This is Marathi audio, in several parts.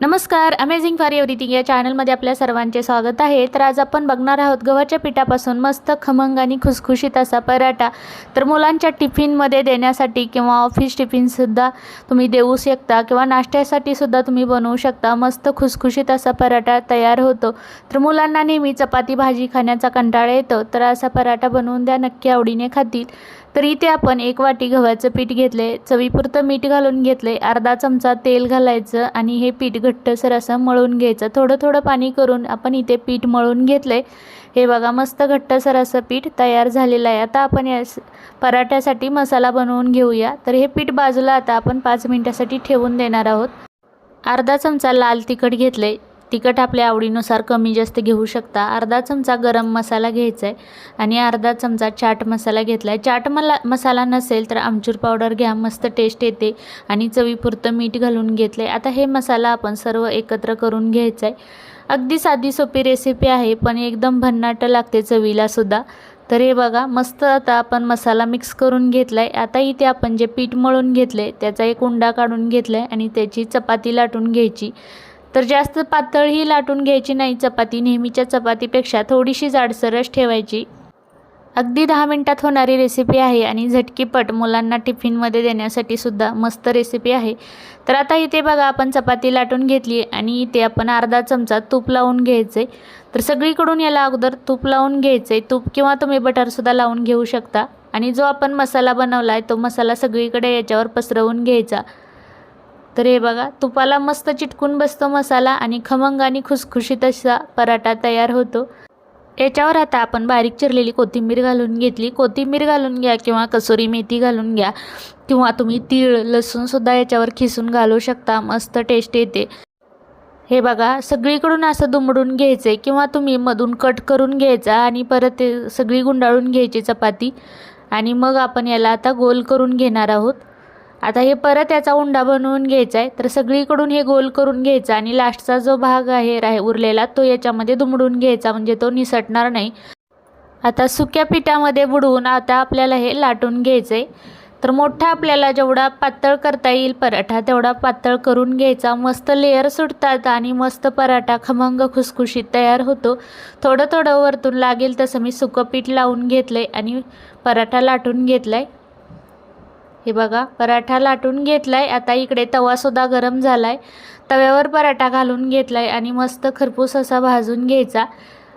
नमस्कार अमेझिंग फॉर एव्हरीथिंग या चॅनलमध्ये आपल्या सर्वांचे स्वागत आहे. तर आज आपण बघणार आहोत गव्हाच्या पिठापासून मस्त खमंग आणि खुसखुशीत असा पराठा. तर मुलांच्या टिफिनमध्ये देण्यासाठी किंवा ऑफिस टिफिनसुद्धा तुम्ही देऊ शकता किंवा नाश्त्यासाठी सुद्धा तुम्ही बनवू शकता. मस्त खुसखुशीत असा पराठा तयार होतो. तर मुलांना नेहमी चपाती भाजी खाण्याचा कंटाळा येतो. तर असा पराठा बनवून द्या नक्की आवडीने खातील. तर इथे आपण एक वाटी गव्हाचं पीठ घेतले चवीपुरतं मीठ घालून घेतले अर्धा चमचा तेल घालायचं आणि हे पीठ घट्टसर असं मळून घ्यायचं. थोडं थोडं पाणी करून आपण इथे पीठ मळून घेतलं. हे बघा मस्त घट्टसर असं पीठ तयार झालेलं आहे. आता आपण या पराठ्यासाठी मसाला बनवून घेऊया. तर हे पीठ बाजूला आता आपण पाच मिनटासाठी ठेवून देणार आहोत. अर्धा चमचा लाल तिखट घेतले. तिखट आपल्या आवडीनुसार कमी जास्त घेऊ शकता. अर्धा चमचा गरम मसाला घ्यायचा आहे आणि अर्धा चमचा चाट मसाला घेतला आहे चाट मला मसाला नसेल तर आमचूर पावडर घ्या मस्त टेस्ट येते आणि चवीपुरतं मीठ घालून घेतलं आहे आता हे मसाला आपण सर्व एकत्र करून घ्यायचं आहे अगदी साधी सोपी रेसिपी आहे पण एकदम भन्नाट लागते चवीलासुद्धा तर हे बघा मस्त आता आपण मसाला मिक्स करून घेतला आहे आता इथे आपण जे पीठ मळून घेतलं आहे त्याचा एक उंडा काढून घेतला आहे आणि त्याची चपाती लाटून घ्यायची. तर जास्त पातळही लाटून घ्यायची नाही चपाती नेहमीच्या चपातीपेक्षा थोडीशी जाडसरच ठेवायची. अगदी दहा मिनटात होणारी रेसिपी आहे आणि झटकीपट मुलांना टिफिनमध्ये देण्यासाठी सुद्धा मस्त रेसिपी आहे. तर आता इथे बघा आपण चपाती लाटून घेतली आणि इथे आपण अर्धा चमचा तूप लावून घ्यायचं. आहे तर सगळीकडून याला अगोदर तूप लावून घ्यायचं. आहे तूप किंवा तुम्ही बटरसुद्धा लावून घेऊ शकता. आणि जो आपण मसाला बनवला आहे तो मसाला सगळीकडे याच्यावर पसरवून घ्यायचा. तर हे बघा तुपाला मस्त चिटकून बसतो मसाला आणि खमंग आणि खुसखुशीत असा पराठा तयार होतो. याच्यावर आता आपण बारीक चिरलेली कोथिंबीर घालून घेतली. कोथिंबीर घालून घ्या किंवा कसुरी मेथी घालून घ्या किंवा तुम्ही तीळ लसूणसुद्धा याच्यावर खिसून घालू शकता. मस्त टेस्ट येते. हे बघा सगळीकडून असं दुमडून घ्यायचं आहे किंवा तुम्ही मधून कट करून घ्यायचा आणि परत ते सगळी गुंडाळून घ्यायची चपाती. आणि मग आपण याला आता गोल करून घेणार आहोत. आता हे परत याचा उंडा बनवून घ्यायचा आहे. तर सगळीकडून हे गोल करून घ्यायचा आणि लास्टचा जो भाग आहे राह उरलेला तो याच्यामध्ये दुमडून घ्यायचा म्हणजे तो निसटणार नाही. आता सुक्या पिठामध्ये बुडवून आता आपल्याला हे लाटून घ्यायचं आहे तर मोठा आपल्याला जेवढा पातळ करता येईल पराठा तेवढा पातळ करून घ्यायचा. मस्त लेअर सुटतात आणि मस्त पराठा खमंग खुसखुशीत तयार होतो. थोडं थोडं वरतून लागेल तसं मी सुकं पीठ लावून घेतलं आहे आणि पराठा लाटून घेतला आहे हे बघा पराठा लाटून घेतला आहे आता इकडे तवासुद्धा गरम झाला आहे तव्यावर पराठा घालून घेतला आहे आणि मस्त खरपूस असा भाजून घ्यायचा.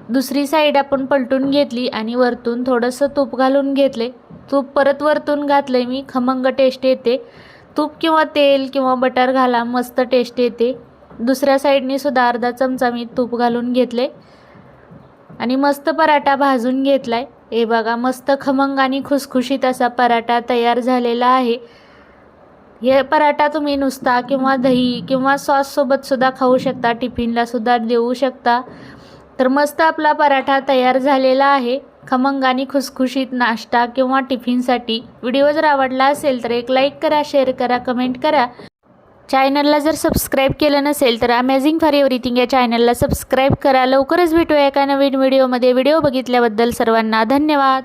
दुसरी साईड आपण पलटून घेतली आणि वरतून थोडंसं तूप घालून घेतले. तूप परत वरतून घातलं आहे मी. खमंग टेस्ट येते. तूप किंवा तेल किंवा बटर घाला मस्त टेस्ट येते. दुसऱ्या साईडने सुद्धा अर्धा चमचा मी तूप घालून घेतले आणि मस्त पराठा भाजून घेतला आहे हे बघा मस्त खमंग आणि खुसखुशीत असा पराठा तयार झालेला आहे. हे पराठा तुम्ही नुसता किंवा दही किंवा सॉससोबतसुद्धा खाऊ शकता टिफिनला सुद्धा देऊ शकता. तर मस्त आपला पराठा तयार झालेला आहे. खमंग आणि खुसखुशीत नाश्ता किंवा टिफिनसाठी व्हिडिओ जर आवडला असेल तर एक लाईक करा शेअर करा कमेंट करा. चॅनलला जर सबस्क्राईब केलं नसेल तर अमेझिंग फॉर एव्हरीथिंग या चॅनलला सबस्क्राईब करा. लवकरच भेटूया एका नवीन व्हिडिओमध्ये व्हिडिओ बघितल्याबद्दल सर्वांना धन्यवाद.